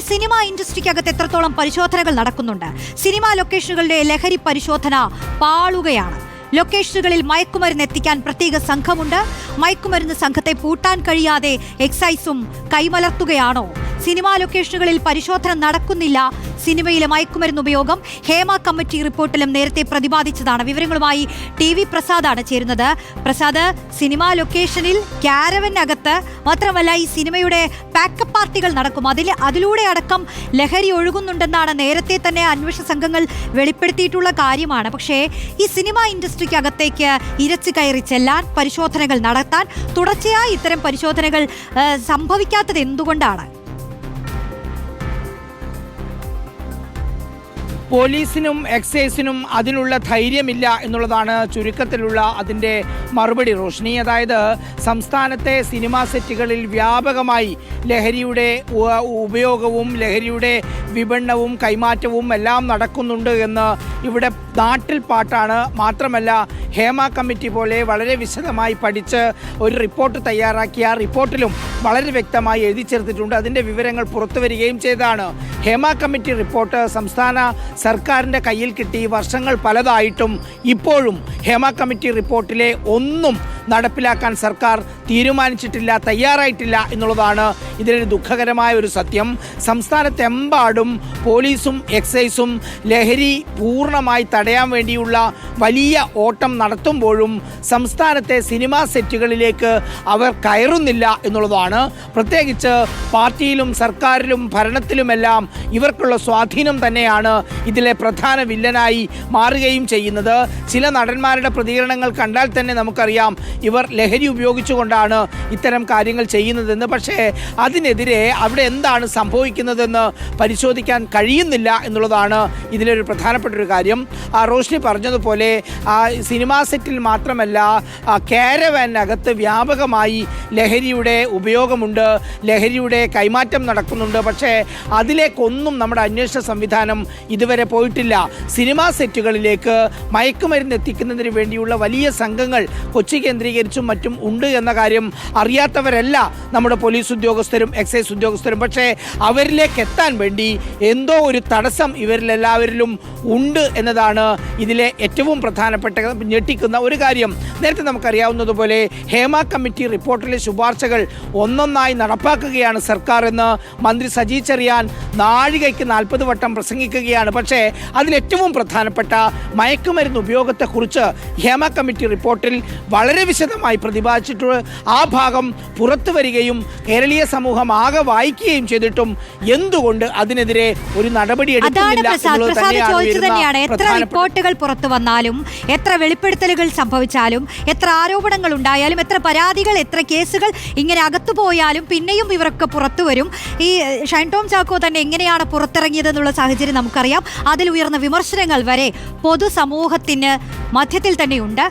Cinema ഇൻഡസ്ട്രിക്കകത്ത് എത്രത്തോളം പരിശോധനകൾ നടക്കുന്നുണ്ട്? സിനിമാ ലൊക്കേഷനുകളുടെ ലഹരി പരിശോധന പാളുകയാണ്. ലൊക്കേഷനുകളിൽ മയക്കുമരുന്ന് എത്തിക്കാൻ പ്രത്യേക സംഘമുണ്ട്. മയക്കുമരുന്ന് സംഘത്തെ പൂട്ടാൻ കഴിയാതെ എക്സൈസും കൈമലർത്തുകയാണോ? സിനിമാ ലൊക്കേഷനുകളിൽ പരിശോധന നടക്കുന്നില്ല. സിനിമയിലെ മയക്കുമരുന്ന് ഉപയോഗം ഹേമ കമ്മിറ്റി റിപ്പോർട്ടിലും നേരത്തെ പ്രതിപാദിച്ചതാണ്. വിവരങ്ങളുമായി ടി വി പ്രസാദാണ് ചേരുന്നത്. പ്രസാദ് സിനിമാ ലൊക്കേഷനിൽ ക്യാരവനകത്ത് മാത്രമല്ല ഈ സിനിമയുടെ പാക്കപ്പ് പാർട്ടികൾ നടക്കും. അതിൽ അതിലൂടെ അടക്കം ലഹരി ഒഴുകുന്നുണ്ടെന്നാണ് നേരത്തെ തന്നെ അന്വേഷണ സംഘങ്ങൾ വെളിപ്പെടുത്തിയിട്ടുള്ള കാര്യമാണ്. പക്ഷേ ഈ സിനിമ ഇൻഡസ്ട്രിക്കകത്തേക്ക് ഇരച്ചു കയറി ചെല്ലാൻ പരിശോധനകൾ നടത്താൻ തുടർച്ചയായി ഇത്തരം പരിശോധനകൾ സംഭവിക്കാത്തത് എന്തുകൊണ്ടാണ്? പോലീസിനും എക്സൈസിനും അതിനുള്ള ധൈര്യമില്ല എന്നുള്ളതാണ് ചുരുക്കത്തിലുള്ള അതിന്റെ മറുപടി റോഷ്നി. അതായത് സംസ്ഥാനത്തെ സിനിമാ സെറ്റുകളിൽ വ്യാപകമായി ലഹരിയുടെ ഉപയോഗവും ലഹരിയുടെ വിപണനവും കൈമാറ്റവും എല്ലാം നടക്കുന്നുണ്ട് എന്ന് ഇവിടെ നാട്ടിൽ പാട്ടാണ്. മാത്രമല്ല ഹേമ കമ്മിറ്റി പോലെ വളരെ വിശദമായി പഠിച്ച് ഒരു റിപ്പോർട്ട് തയ്യാറാക്കിയ ആ റിപ്പോർട്ടിലും വളരെ വ്യക്തമായി എഴുതി ചേർത്തിട്ടുണ്ട്. അതിന്റെ വിവരങ്ങൾ പുറത്തു വരികയും ചെയ്താണ് ഹേമ കമ്മിറ്റി റിപ്പോർട്ട് സംസ്ഥാന സർക്കാരിന്റെ കയ്യിൽ കിട്ടി. വർഷങ്ങൾ പലതായിട്ടും ഇപ്പോഴും ഹേമ കമ്മിറ്റി റിപ്പോർട്ടിലെ ഒന്നും നടപ്പിലാക്കാൻ സർക്കാർ തീരുമാനിച്ചിട്ടില്ല തയ്യാറായിട്ടില്ല എന്നുള്ളതാണ് ഇതിലൊരു ദുഃഖകരമായ ഒരു സത്യം. സംസ്ഥാനത്തെമ്പാടും പോലീസും എക്സൈസും ലഹരി പൂർണമായി തടയാൻ വേണ്ടിയുള്ള വലിയ ഓട്ടം നടത്തുമ്പോഴും സംസ്ഥാനത്തെ സിനിമാ സെറ്റുകളിലേക്ക് അവർ കയറുന്നില്ല എന്നുള്ളതാണ് പ്രത്യേകിച്ച് പാർട്ടിയിലും സർക്കാരിലും ഭരണത്തിലുമെല്ലാം ഇവർക്കുള്ള സ്വാധീനം തന്നെയാണ് ഇതിലെ പ്രധാന വില്ലനായി മാറുകയും ചെയ്യുന്നത്. ചില നടന്മാരുടെ പ്രതികരണങ്ങൾ കണ്ടാൽ തന്നെ നമുക്കറിയാം ഇവർ ലഹരി ഉപയോഗിച്ചുകൊണ്ടാണ് ഇത്തരം കാര്യങ്ങൾ ചെയ്യുന്നതെന്ന്. പക്ഷേ അതിനെതിരെ അവിടെ എന്താണ് സംഭവിക്കുന്നതെന്ന് പരിശോധിക്കാൻ കഴിയുന്നില്ല എന്നുള്ളതാണ് ഇതിലൊരു പ്രധാനപ്പെട്ട ഒരു കാര്യം റോഷ്നി പറഞ്ഞതുപോലെ ആ സിനിമാ സെറ്റിൽ മാത്രമല്ല കാരവാനകത്ത് വ്യാപകമായി ലഹരിയുടെ ഉപയോഗമുണ്ട്. ലഹരിയുടെ കൈമാറ്റം നടക്കുന്നുണ്ട്. പക്ഷേ അതിലേക്കൊന്നും നമ്മുടെ അന്വേഷണ സംവിധാനം ഇതുവരെ പോയിട്ടില്ല. സിനിമാ സെറ്റുകളിലേക്ക് മയക്കുമരുന്ന് എത്തിക്കുന്നതിന് വേണ്ടിയുള്ള വലിയ സംഘങ്ങൾ കൊച്ചി കേന്ദ്രീകരിച്ചും മറ്റും ഉണ്ട് എന്ന കാര്യം അറിയാത്തവരല്ല നമ്മുടെ പോലീസ് ഉദ്യോഗസ്ഥരും എക്സൈസ് ഉദ്യോഗസ്ഥരും. പക്ഷേ അവരിലേക്ക് എത്താൻ വേണ്ടി എന്തോ ഒരു തടസ്സം ഇവരിലെല്ലാവരിലും ഉണ്ട് എന്നതാണ് ഇതിലെ ഏറ്റവും പ്രധാനപ്പെട്ട ഞെട്ടിക്കുന്ന ഒരു കാര്യം. നേരത്തെ നമുക്കറിയാവുന്നതുപോലെ ഹേമ കമ്മിറ്റി റിപ്പോർട്ടിലെ ശുപാർശകൾ ഒന്നൊന്നായി നടപ്പാക്കുകയാണ് സർക്കാർ എന്ന് മന്ത്രി സജി ചെറിയാൻ നാഴികയ്ക്ക് നാൽപ്പത് വട്ടം പ്രസംഗിക്കുകയാണ്. പക്ഷേ അതിലേറ്റവും പ്രധാനപ്പെട്ട മയക്കുമരുന്ന് ഉപയോഗത്തെക്കുറിച്ച് ഹേമ കമ്മിറ്റി റിപ്പോർട്ടിൽ വളരെ വിശദമായി പ്രതിപാദിച്ചിട്ട് ആ ഭാഗം പുറത്തു വരികയും കേരളീയ സമൂഹം ആകെ വായിക്കുകയും ചെയ്തിട്ടും എന്തുകൊണ്ട് അതിനെതിരെ ഒരു നടപടി എടുക്കുന്നില്ല എത്ര റിപ്പോർട്ടുകൾ പുറത്തു വന്നാലും എത്ര വെളിപ്പെടുത്തലുകൾ സംഭവിച്ചാലും എത്ര ആരോപണങ്ങൾ ഉണ്ടായാലും എത്ര പരാതികൾ എത്ര കേസുകൾ ഇങ്ങനെ അകത്തു പോയാലും പിന്നെയും ഇവരൊക്കെ പുറത്തു വരും. ഈ ഷൈൻ ടോം ചാക്കോ തന്നെ എങ്ങനെയാണ് പുറത്തിറങ്ങിയതെന്നുള്ള സാഹചര്യം നമുക്കറിയാം. അതിൽ ഉയർന്ന വിമർശനങ്ങൾ വരെ പൊതുസമൂഹത്തിന് മധ്യത്തിൽ തന്നെയുണ്ട്.